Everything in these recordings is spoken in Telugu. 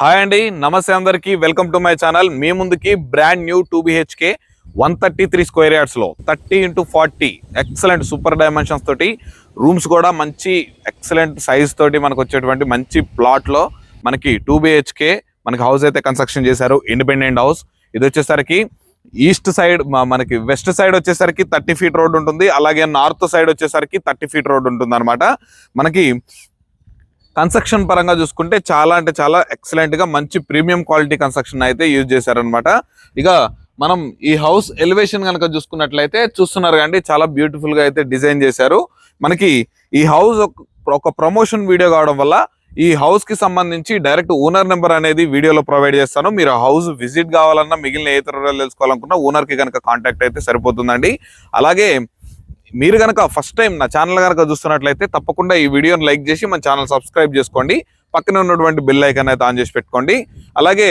హాయ్ అండి నమస్తే అందరికి. Welcome to my channel. మీ ముందుకి brand new two BHK one thirty three square యార్డ్స్లో thirty into forty. Excellent super dimensions తోటి రూమ్స్ కూడా మంచి ఎక్సలెంట్ సైజ్ తోటి మనకు వచ్చేటువంటి మంచి ప్లాట్లో మనకి టూ బిహెచ్కే మనకి హౌస్ అయితే కన్స్ట్రక్షన్ చేశారు. ఇండిపెండెంట్ హౌస్ ఇది వచ్చేసరికి ఈస్ట్ సైడ్ మనకి వెస్ట్ సైడ్ వచ్చేసరికి థర్టీ ఫీట్ రోడ్ ఉంటుంది. అలాగే నార్త్ సైడ్ వచ్చేసరికి థర్టీ ఫీట్ రోడ్ ఉంటుంది అనమాట మనకి కన్స్ట్రక్షన్ పరంగా చూసుకుంటే చాలా అంటే చాలా ఎక్సలెంట్గా మంచి ప్రీమియం క్వాలిటీ కన్స్ట్రక్షన్ అయితే యూజ్ చేశారనమాట ఇక మనం ఈ హౌస్ ఎలివేషన్ కనుక చూసుకున్నట్లయితే చూస్తున్నారు కండి చాలా బ్యూటిఫుల్గా అయితే డిజైన్ చేశారు. మనకి ఈ హౌస్ ఒక ప్రమోషన్ వీడియో కావడం వల్ల ఈ హౌస్కి సంబంధించి డైరెక్ట్ ఓనర్ నెంబర్ అనేది వీడియోలో ప్రొవైడ్ చేస్తాను. మీరు హౌస్ విజిట్ కావాలన్నా మిగిలిన ఏ తరగతి తెలుసుకోవాలనుకున్నా ఓనర్కి కనుక కాంటాక్ట్ అయితే సరిపోతుందండి. అలాగే మీరు కనుక ఫస్ట్ టైం నా ఛానల్ కనుక చూస్తున్నట్లయితే తప్పకుండా ఈ వీడియోని లైక్ చేసి మన ఛానల్ సబ్స్క్రైబ్ చేసుకోండి. పక్కన ఉన్నటువంటి బిల్ ఐకన్ అయితే ఆన్ చేసి పెట్టుకోండి. అలాగే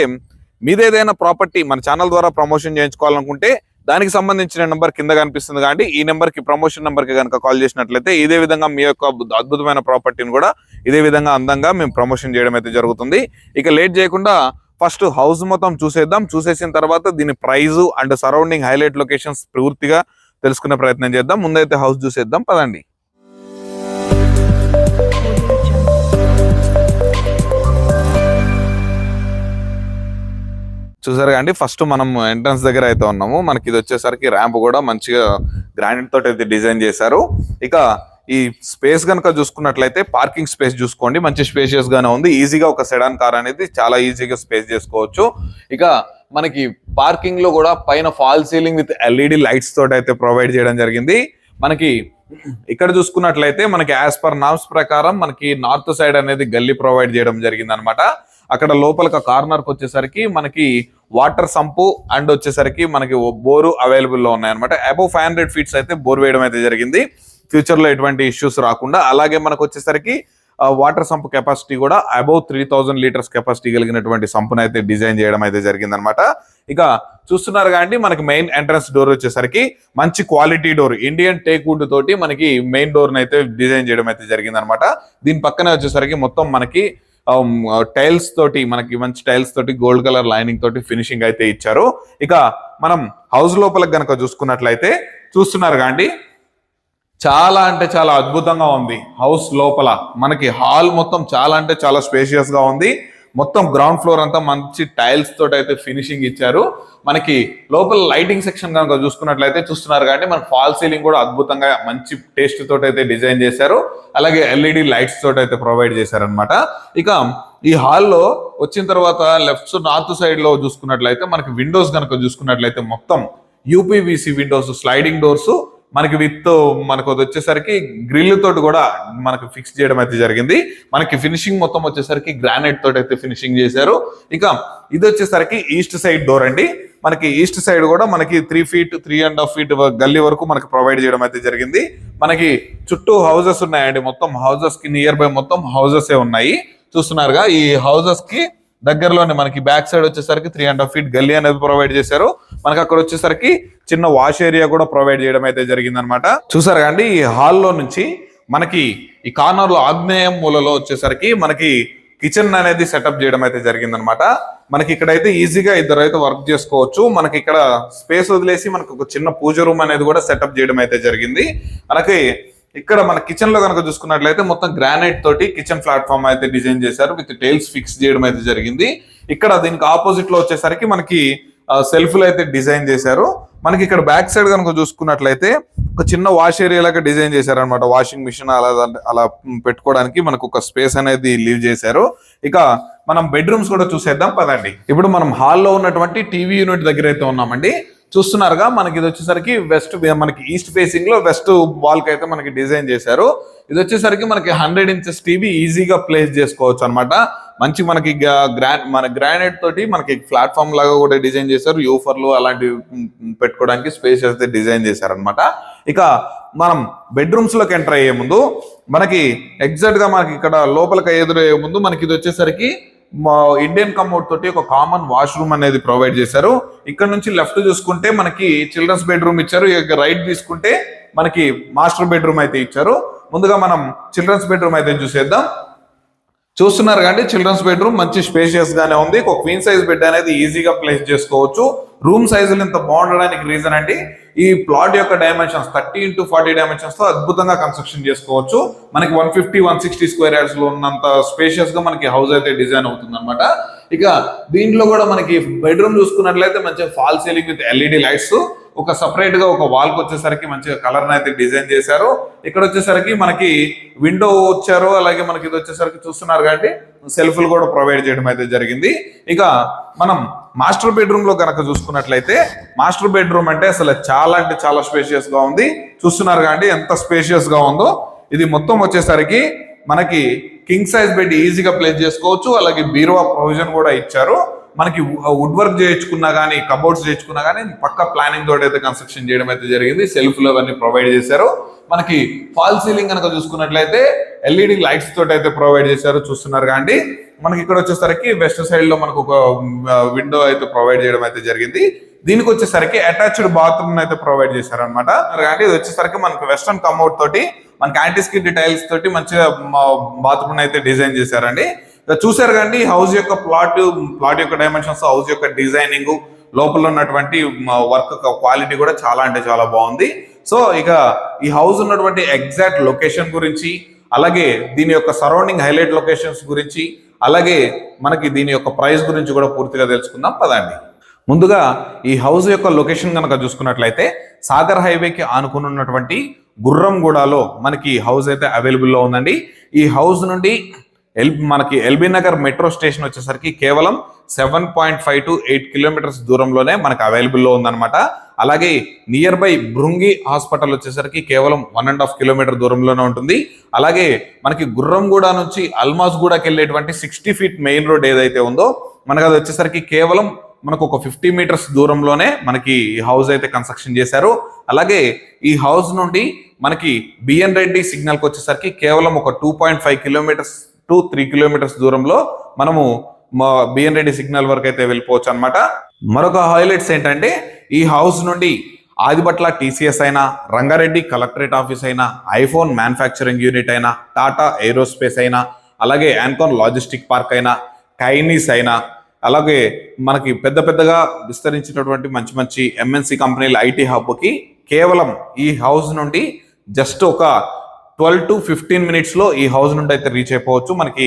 మీదేదైనా ప్రాపర్టీ మన ఛానల్ ద్వారా ప్రమోషన్ చేయించుకోవాలనుకుంటే దానికి సంబంధించిన నెంబర్ కింద కనిపిస్తుంది కాబట్టి ఈ నెంబర్కి ప్రమోషన్ నెంబర్కి కనుక కాల్ చేసినట్లయితే ఇదే విధంగా మీ యొక్క అద్భుతమైన ప్రాపర్టీని కూడా ఇదే విధంగా అందంగా మేము ప్రమోషన్ చేయడం అయితే జరుగుతుంది. ఇక లేట్ చేయకుండా ఫస్ట్ హౌస్ మొత్తం చూసేద్దాం. చూసేసిన తర్వాత దీని price and surrounding highlight locations పూర్తిగా తెలుసుకునే ప్రయత్నం చేద్దాం. ముందైతే హౌస్ చూసేద్దాం పదండి. చూసారు అండి ఫస్ట్ మనం ఎంట్రన్స్ దగ్గర అయితే ఉన్నాము. మనకి ఇది వచ్చేసరికి ర్యాంప్ కూడా మంచిగా గ్రానైట్ తోటి అయితే డిజైన్ చేశారు. ఇక ఈ స్పేస్ కనుక చూసుకున్నట్లయితే పార్కింగ్ స్పేస్ చూసుకోండి. మంచి స్పేషియస్ గానే ఉంది. ఈజీగా ఒక సెడాన్ కార్ అనేది చాలా ఈజీగా స్పేస్ చేసుకోవచ్చు. ఇక మనకి పార్కింగ్లో కూడా పైన fall ceiling with LED lights తోటి అయితే ప్రొవైడ్ చేయడం జరిగింది. మనకి ఇక్కడ చూసుకున్నట్లయితే మనకి యాజ్ పర్ నామ్స్ ప్రకారం మనకి నార్త్ సైడ్ అనేది గల్లీ ప్రొవైడ్ చేయడం జరిగింది అనమాట అక్కడ లోపల కార్నర్కి వచ్చేసరికి మనకి వాటర్ సంపు అండ్ వచ్చేసరికి మనకి బోరు అవైలబుల్లో ఉన్నాయన్నమాట. అబౌవ్ ఫైవ్ హండ్రెడ్ ఫీట్స్ అయితే బోర్ వేయడం అయితే జరిగింది. ఫ్యూచర్లో ఎటువంటి ఇష్యూస్ రాకుండా. అలాగే మనకు వచ్చేసరికి వాటర్ సంప్ కెపాసిటీ కూడా above three thousand litres capacity కలిగినటువంటి సంపును అయితే డిజైన్ చేయడం అయితే జరిగింది అనమాట ఇక చూస్తున్నారు కాబట్టి మనకి మెయిన్ ఎంట్రన్స్ డోర్ వచ్చేసరికి మంచి quality door Indian teak wood తోటి మనకి మెయిన్ డోర్ అయితే డిజైన్ చేయడం అయితే జరిగింది అనమాట దీని పక్కనే వచ్చేసరికి మొత్తం మనకి టైల్స్ తోటి మనకి మంచి టైల్స్ తోటి గోల్డ్ కలర్ లైనింగ్ తోటి ఫినిషింగ్ అయితే ఇచ్చారు. ఇక మనం హౌస్ లోపల గనక చూసుకున్నట్లయితే చూస్తున్నారు కాండి చాలా అంటే చాలా అద్భుతంగా ఉంది. హౌస్ లోపల మనకి హాల్ మొత్తం చాలా అంటే చాలా స్పేషియస్గా ఉంది. మొత్తం గ్రౌండ్ ఫ్లోర్ అంతా మంచి టైల్స్ తోటి అయితే ఫినిషింగ్ ఇచ్చారు. మనకి లోపల లైటింగ్ సెక్షన్ కనుక చూసుకున్నట్లయితే చూస్తున్నారు కాబట్టి మనకి ఫాల్ సీలింగ్ కూడా అద్భుతంగా మంచి టేస్ట్ తోటి అయితే డిజైన్ చేశారు. అలాగే ఎల్ఈడి లైట్స్ తోటి అయితే ప్రొవైడ్ చేశారనమాట ఇక ఈ హాల్లో వచ్చిన తర్వాత లెఫ్ట్ నార్త్ సైడ్లో చూసుకున్నట్లయితే మనకి విండోస్ కనుక చూసుకున్నట్లయితే మొత్తం యూపీవీసీ విండోస్ స్లైడింగ్ డోర్స్ మనకి విత్ మనకు వచ్చేసరికి గ్రిల్ తోటి కూడా మనకి ఫిక్స్ చేయడం అయితే జరిగింది. మనకి ఫినిషింగ్ మొత్తం వచ్చేసరికి గ్రానైట్ తోటి అయితే ఫినిషింగ్ చేశారు. ఇక ఇది వచ్చేసరికి ఈస్ట్ సైడ్ డోర్ అండి. మనకి ఈస్ట్ సైడ్ కూడా మనకి three feet three and half feet గల్లీ వరకు మనకి ప్రొవైడ్ చేయడం అయితే జరిగింది. మనకి చుట్టూ హౌసెస్ ఉన్నాయండి. మొత్తం హౌసెస్కి నియర్ బై మొత్తం హౌసెస్ ఉన్నాయి. చూస్తున్నారుగా ఈ హౌజెస్కి దగ్గరలోనే మనకి బ్యాక్ సైడ్ వచ్చేసరికి త్రీ అండ్ హాఫ్ ఫీట్ గల్లీ అనేది ప్రొవైడ్ చేశారు. మనకి అక్కడ వచ్చేసరికి చిన్న వాష్ ఏరియా కూడా ప్రొవైడ్ చేయడం అయితే జరిగింది అనమాట చూసారు కండి ఈ హాల్లో నుంచి మనకి ఈ కార్నర్లో ఆగ్నేయం మూలలో వచ్చేసరికి మనకి కిచెన్ అనేది సెటప్ చేయడం అయితే జరిగింది అనమాట మనకి ఇక్కడైతే ఈజీగా ఇద్దరు అయితే వర్క్ చేసుకోవచ్చు. మనకి ఇక్కడ స్పేస్ వదిలేసి మనకు ఒక చిన్న పూజ రూమ్ అనేది కూడా సెటప్ చేయడం అయితే జరిగింది. అలాగే ఇక్కడ మన కిచెన్లో కనుక చూసుకున్నట్లయితే మొత్తం గ్రానైట్ తోటి కిచెన్ ప్లాట్ఫామ్ అయితే డిజైన్ చేశారు. విత్ టైల్స్ ఫిక్స్ చేయడం అయితే జరిగింది. ఇక్కడ దీనికి ఆపోజిట్లో వచ్చేసరికి మనకి సెల్ఫ్లు అయితే డిజైన్ చేశారు. మనకి ఇక్కడ బ్యాక్ సైడ్ కనుక చూసుకున్నట్లయితే ఒక చిన్న వాష్ ఏరియా లాగా డిజైన్ చేశారు అనమాట వాషింగ్ మిషన్ అలా అలా పెట్టుకోవడానికి మనకు ఒక స్పేస్ అనేది లీవ్ చేశారు. ఇక మనం బెడ్రూమ్స్ కూడా చూసేద్దాం. పదండి. ఇప్పుడు మనం హాల్లో ఉన్నటువంటి టీవీ యూనిట్ దగ్గర అయితే ఉన్నామండి. చూస్తున్నారుగా మనకి ఇది వచ్చేసరికి వెస్ట్ మనకి ఈస్ట్ ఫేసింగ్లో వెస్ట్ వాల్కి అయితే మనకి డిజైన్ చేశారు. ఇది వచ్చేసరికి మనకి హండ్రెడ్ ఇంచెస్ టీవీ ఈజీగా ప్లేస్ చేసుకోవచ్చు అనమాట మంచి మనకి గ్రాండ్ మన గ్రానైట్ తోటి మనకి ప్లాట్ఫామ్ లాగా కూడా డిజైన్ చేశారు. యూఫర్లు అలాంటివి పెట్టుకోవడానికి స్పేస్ అయితే డిజైన్ చేశారనమాట ఇక మనం బెడ్రూమ్స్లోకి ఎంటర్ అయ్యే ముందు మనకి ఎగ్జాక్ట్గా మనకి ఇక్కడ లోపలికి ఎదురయ్యే ముందు మనకి ఇది వచ్చేసరికి ఇండియన్ కమోడ్ తోటి ఒక కామన్ వాష్రూమ్ అనేది ప్రొవైడ్ చేశారు. ఇక్కడ నుంచి లెఫ్ట్ చూసుకుంటే మనకి చిల్డ్రన్స్ బెడ్రూమ్ ఇచ్చారు. ఇక రైట్ తీసుకుంటే మనకి మాస్టర్ బెడ్రూమ్ అయితే ఇచ్చారు. ముందుగా మనం చిల్డ్రన్స్ బెడ్రూమ్ అయితే చూసేద్దాం. చూస్తున్నారు కానీ చిల్డ్రన్స్ బెడ్రూమ్ మంచి స్పేషియస్ గానే ఉంది. ఒక క్వీన్ సైజ్ బెడ్ అనేది ఈజీగా ప్లేస్ చేసుకోవచ్చు. రూమ్ సైజులు ఇంత బాగుండడానికి రీజన్ అండి ఈ ప్లాట్ యొక్క డైమెన్షన్స్ థర్టీ ఇంటూ ఫార్టీ డైమెన్షన్స్తో అద్భుతంగా కన్స్ట్రక్షన్ చేసుకోవచ్చు. మనకి one fifty one sixty square యార్డ్స్లో ఉన్నంత స్పేషియస్గా మనకి హౌస్ అయితే డిజైన్ అవుతుంది అనమాట ఇక దీంట్లో కూడా మనకి బెడ్రూమ్ చూసుకున్నట్లయితే మంచిగా fall ceiling with LED lights ఒక సపరేట్గా ఒక వాల్కి వచ్చేసరికి మంచిగా కలర్ అయితే డిజైన్ చేశారు. ఇక్కడ వచ్చేసరికి మనకి విండో వచ్చారు అలాగే మనకి ఇది వచ్చేసరికి చూస్తున్నారు కాబట్టి సెల్ఫ్లు కూడా ప్రొవైడ్ చేయడం అయితే జరిగింది. ఇక మనం మాస్టర్ బెడ్రూమ్లో కనుక చూసుకున్నట్లయితే మాస్టర్ బెడ్రూమ్ అంటే అసలు చాలా అంటే చాలా స్పేషియస్గా ఉంది. చూస్తున్నారు కాబట్టి ఎంత స్పేషియస్గా ఉందో. ఇది మొత్తం వచ్చేసరికి మనకి కింగ్ సైజ్ బెడ్ ఈజీగా ప్లేస్ చేసుకోవచ్చు అలాగే బీరువా ప్రొవిజన్ కూడా ఇచ్చారు. మనకి వుడ్ వర్క్ చేయించుకున్నా కానీ కబోర్డ్స్ చేయించుకున్నా కానీ పక్క ప్లానింగ్ తోటి అయితే కన్స్ట్రక్షన్ చేయడం అయితే జరిగింది. సెల్ఫ్లు అవన్నీ ప్రొవైడ్ చేశారు. మనకి ఫాల్ సీలింగ్ కనుక చూసుకున్నట్లయితే ఎల్ఈడి లైట్స్ తోటి అయితే ప్రొవైడ్ చేశారు. చూస్తున్నారు కానీ మనకి ఇక్కడ వచ్చేసరికి వెస్ట్ సైడ్లో మనకు ఒక విండో అయితే ప్రొవైడ్ చేయడం అయితే జరిగింది. దీనికి వచ్చేసరికి అటాచ్డ్ బాత్రూమ్ అయితే ప్రొవైడ్ చేశారు అనమాట ఇది వచ్చేసరికి మనకు వెస్ట్రన్ కమౌట్ తోటి మనకి యాంటీ స్కిడ్ టైల్స్ తోటి మంచిగా బాత్రూమ్ అయితే డిజైన్ చేశారండి. చూసారు కండి హౌస్ యొక్క ప్లాట్ ప్లాట్ యొక్క డైమెన్షన్స్ హౌస్ యొక్క డిజైనింగ్ లోపల ఉన్నటువంటి వర్క్ క్వాలిటీ కూడా చాలా అంటే చాలా బాగుంది. సో ఇక ఈ హౌస్ ఉన్నటువంటి ఎగ్జాక్ట్ లొకేషన్ గురించి అలాగే దీని యొక్క సరౌండింగ్ హైలైట్ లొకేషన్స్ గురించి అలాగే మనకి దీని యొక్క ప్రైస్ గురించి కూడా పూర్తిగా తెలుసుకుందాం. పదండి. ముందుగా ఈ హౌస్ యొక్క లొకేషన్ కనుక చూసుకున్నట్లయితే సాగర్ హైవేకి ఆనుకుని ఉన్నటువంటి గుర్రంగూడలో మనకి హౌస్ అయితే అవైలబుల్లో ఉందండి. ఈ హౌస్ నుండి ఎల్ మనకి ఎల్బీ నగర్ మెట్రో స్టేషన్ వచ్చేసరికి కేవలం seven point five to eight kilometres దూరంలోనే మనకు అవైలబుల్లో ఉందన్నమాట. అలాగే నియర్ బై భృంగి హాస్పిటల్ వచ్చేసరికి కేవలం వన్ అండ్ హాఫ్ కిలోమీటర్ దూరంలోనే ఉంటుంది. అలాగే మనకి గుర్రంగూడ నుంచి అల్మాస్గూడకి వెళ్ళేటువంటి సిక్స్టీ ఫీట్ మెయిన్ రోడ్ ఏదైతే ఉందో మనకు అది వచ్చేసరికి కేవలం మనకు ఒక ఫిఫ్టీ మీటర్స్ దూరంలోనే మనకి ఈ హౌస్ అయితే కన్స్ట్రక్షన్ చేశారు. అలాగే ఈ హౌస్ నుండి మనకి బిఎన్ రెడ్డి సిగ్నల్కి వచ్చేసరికి కేవలం ఒక two point five kilometres to three kilometres దూరంలో మనము బిఎన్ రెడ్డి సిగ్నల్ వరకు అయితే వెళ్ళిపోవచ్చు అనమాట మరొక హైలైట్స్ ఏంటంటే ఈ హౌస్ నుండి ఆదిపట్ల టీసీఎస్ అయినా రంగారెడ్డి కలెక్టరేట్ ఆఫీస్ అయినా ఐఫోన్ మ్యానుఫ్యాక్చరింగ్ యూనిట్ అయినా టాటా ఏరోస్పేస్ అయినా అలాగే యాన్కాన్ లాజిస్టిక్ పార్క్ అయినా కైనీస్ అయినా అలాగే మనకి పెద్ద పెద్దగా విస్తరించినటువంటి మంచి మంచి ఎంఎన్సి కంపెనీల ఐటీ హబ్కి కేవలం ఈ హౌస్ నుండి జస్ట్ ఒక ట్వెల్వ్ టు ఫిఫ్టీన్ మినిట్స్లో ఈ హౌస్ నుండి అయితే రీచ్ అయిపోవచ్చు. మనకి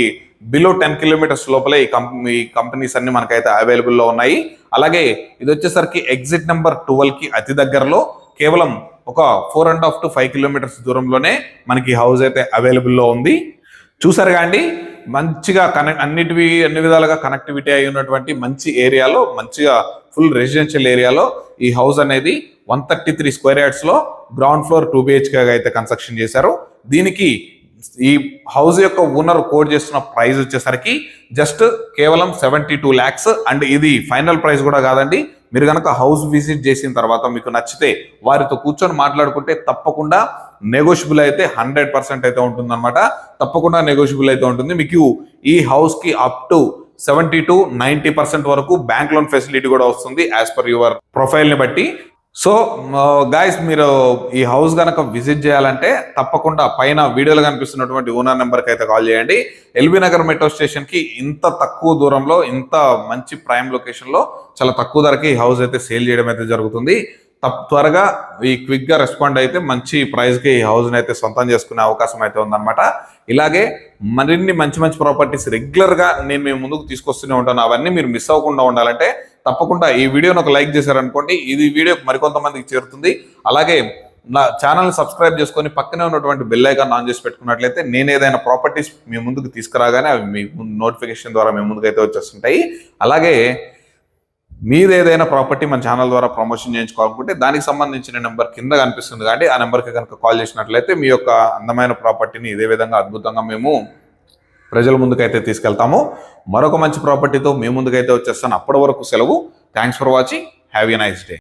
బిలో టెన్ కిలోమీటర్స్ లోపలే ఈ కంపెనీ ఈ కంపెనీస్ అన్ని మనకైతే అవైలబుల్లో ఉన్నాయి. అలాగే ఇది వచ్చేసరికి ఎగ్జిట్ నెంబర్కి అతి దగ్గరలో కేవలం ఒక four and half to five kilometres దూరంలోనే మనకి హౌస్ అయితే అవైలబుల్లో ఉంది. చూసారుగా అండి? మంచిగా కనెక్ట్ అన్నిటివి అన్ని విధాలుగా కనెక్టివిటీ అయి ఉన్నటువంటి మంచి ఏరియాలో మంచిగా ఫుల్ రెసిడెన్షియల్ ఏరియాలో ఈ హౌస్ అనేది వన్ థర్టీ త్రీ స్క్వేర్ యార్డ్స్లో గ్రౌండ్ ఫ్లోర్ టూ బిహెచ్కే అయితే కన్స్ట్రక్షన్ చేశారు. దీనికి ఈ హౌస్ యొక్క ఓనర్ కోడ్ చేస్తున్న ప్రైస్ వచ్చేసరికి జస్ట్ కేవలం సెవెంటీ టూ ల్యాక్స్ అండ్ ఇది ఫైనల్ ప్రైస్ కూడా కాదండి. మీరు కనుక హౌస్ విజిట్ చేసిన తర్వాత మీకు నచ్చితే వారితో కూర్చొని మాట్లాడుకుంటే తప్పకుండా నెగోషియబుల్ అయితే హండ్రెడ్ పర్సెంట్ అయితే ఉంటుందన్నమాట. తప్పకుండా నెగోషియబుల్ అయితే ఉంటుంది. మీకు ఈ హౌస్కి up to seventy two ninety percent వరకు బ్యాంక్ లోన్ ఫెసిలిటీ కూడా వస్తుంది యాజ్ పర్ యువర్ ప్రొఫైల్ని బట్టి. సో గాయస్ మీరు ఈ హౌస్ కనుక విజిట్ చేయాలంటే తప్పకుండా పైన వీడియోలో కనిపిస్తున్నటువంటి ఓనర్ నెంబర్కి అయితే కాల్ చేయండి. ఎల్బీ నగర్ మెట్రో స్టేషన్కి ఇంత తక్కువ దూరంలో ఇంత మంచి ప్రైమ్ లొకేషన్లో చాలా తక్కువ ధరకి ఈ హౌస్ అయితే సేల్ చేయడం అయితే జరుగుతుంది. తప్ త్వరగా ఈ క్విక్గా రెస్పాండ్ అయితే మంచి ప్రైస్కి ఈ హౌస్ని అయితే సొంతం చేసుకునే అవకాశం అయితే ఉందన్నమాట. ఇలాగే మరిన్ని మంచి మంచి ప్రాపర్టీస్ రెగ్యులర్గా నేను మీ ముందుకు తీసుకొస్తూనే ఉంటాను. అవన్నీ మీరు మిస్ అవ్వకుండా ఉండాలంటే తప్పకుండా ఈ వీడియోని ఒక లైక్ చేశారనుకోండి ఇది వీడియో మరికొంతమందికి చేరుతుంది. అలాగే నా ఛానల్ సబ్స్క్రైబ్ చేసుకొని పక్కనే ఉన్నటువంటి బెల్ ఐకాన్ ఆన్ చేసి పెట్టుకున్నట్లయితే నేను ఏదైనా ప్రాపర్టీస్ మీ ముందుకు తీసుకురాగానే అవి మీ నోటిఫికేషన్ ద్వారా మీ ముందుకైతే అయితే వచ్చేస్తుంటాయి. అలాగే మీరు ఏదైనా ప్రాపర్టీ మన ఛానల్ ద్వారా ప్రమోషన్ చేయించుకోవాలనుకుంటే దానికి సంబంధించిన నెంబర్ కింద కనిపిస్తుంది. కాబట్టి ఆ నెంబర్కి కనుక కాల్ చేసినట్లయితే మీ యొక్క అందమైన ప్రాపర్టీని ఇదే విధంగా అద్భుతంగా మేము ప్రజల ముందుకైతే తీసుకెళ్తాము. మరొక మంచి ప్రాపర్టీతో మీ ముందుకైతే వచ్చేస్తాను. అప్పటి వరకు సెలవు. Thanks for watching have a nice day